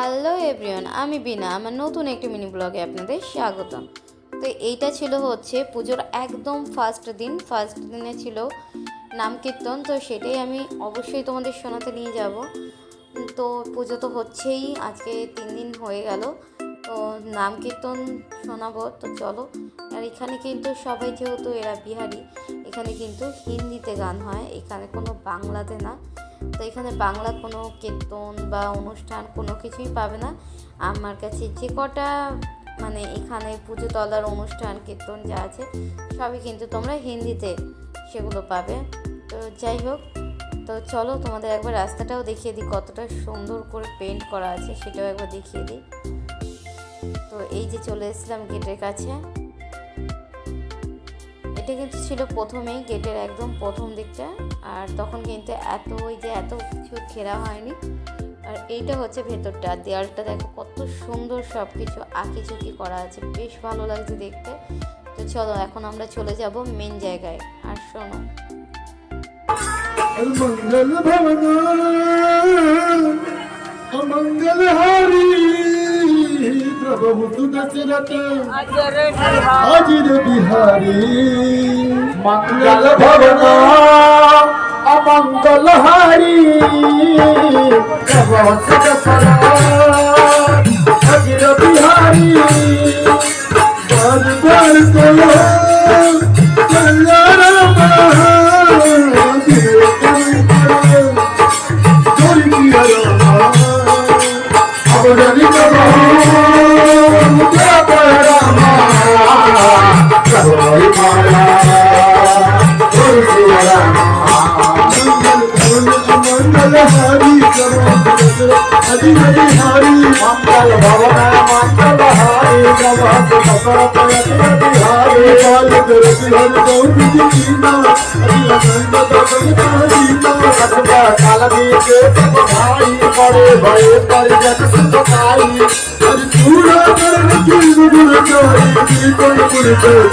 Hello everyone, আমি বিনা। আমার নতুন একটি মিনি ব্লগে আপনাদের স্বাগতম। তো এইটা ছিল হচ্ছে পুজোর একদম ফার্স্ট দিন। ফার্স্ট দিনে ছিল নাম কীর্তন, তো সেটাই আমি অবশ্যই তোমাদের শোনাতে নিয়ে যাব। তো পুজো তো হচ্ছেই, আজকে তিন দিন হয়ে গেল। তো নাম কীর্তন শোনাবো, তো চলো। আর এখানে কিন্তু সবাই যেহেতু এরা বিহারি, এখানে কিন্তু হিন্দিতে গান হয়, এখানে কোনো বাংলাতে না। তো এখানে বাংলা কোনো কীর্তন বা অনুষ্ঠান কোনো কিছুই পাবে না। আমার কাছে যে কটা মানে এখানে পুজো তলার অনুষ্ঠান, কীর্তন যা আছে, সবই কিন্তু তোমরা হিন্দিতে সেগুলো পাবে। তো যাই হোক, তো চলো তোমাদের একবার রাস্তাটাও দেখিয়ে দিই, কতটা সুন্দর করে পেন্ট করা আছে সেটাও একবার দেখিয়ে দিই। তো এই যে চলে এসেছিলাম গেটের কাছে। গেটে কিন্তু ছিল প্রথমেই গেটের একদম প্রথম দিকটা। আর তখন কিন্তু এত ওই যে এত কিছু ঘেরা হয়নি। আর এইটা হচ্ছে ভেতরটা, দেয়ালটা দেখো কত সুন্দর সব কিছু আঁকিঝুঁকি করা আছে, বেশ ভালো লাগছে দেখতে। তো চলো এখন আমরা চলে যাব মেন জায়গায়। আর শোনো। মঙ্গল ভবন, মঙ্গল হারি। প্রভু বিহারি মঙ্গল ভবন অমঙ্গল হারি। हरि हरि हरि मंगल भवन मंगल हरि नमः दशरथ हरि हरि बाल दरति हरि गौरी दीना हरि अनंत दशरथ दीना सतका काल के सब भाई बड़े भय कर जग सुख खाई हरि पूरा कर की गुरु जोई की कोन गुरु जो गुण गल कोई గురు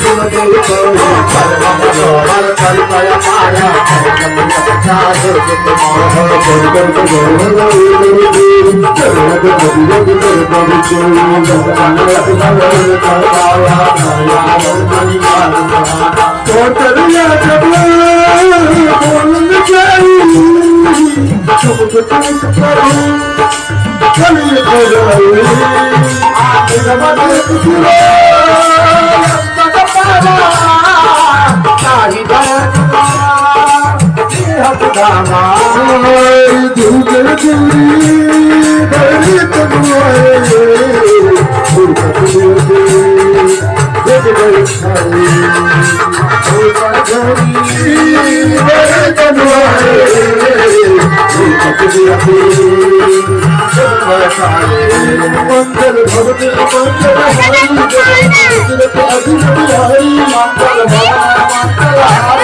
Come here, come here. I'm the one who's सुख मोह कर कर मंगल भवन मंगल हरि मंगल हरि मंगल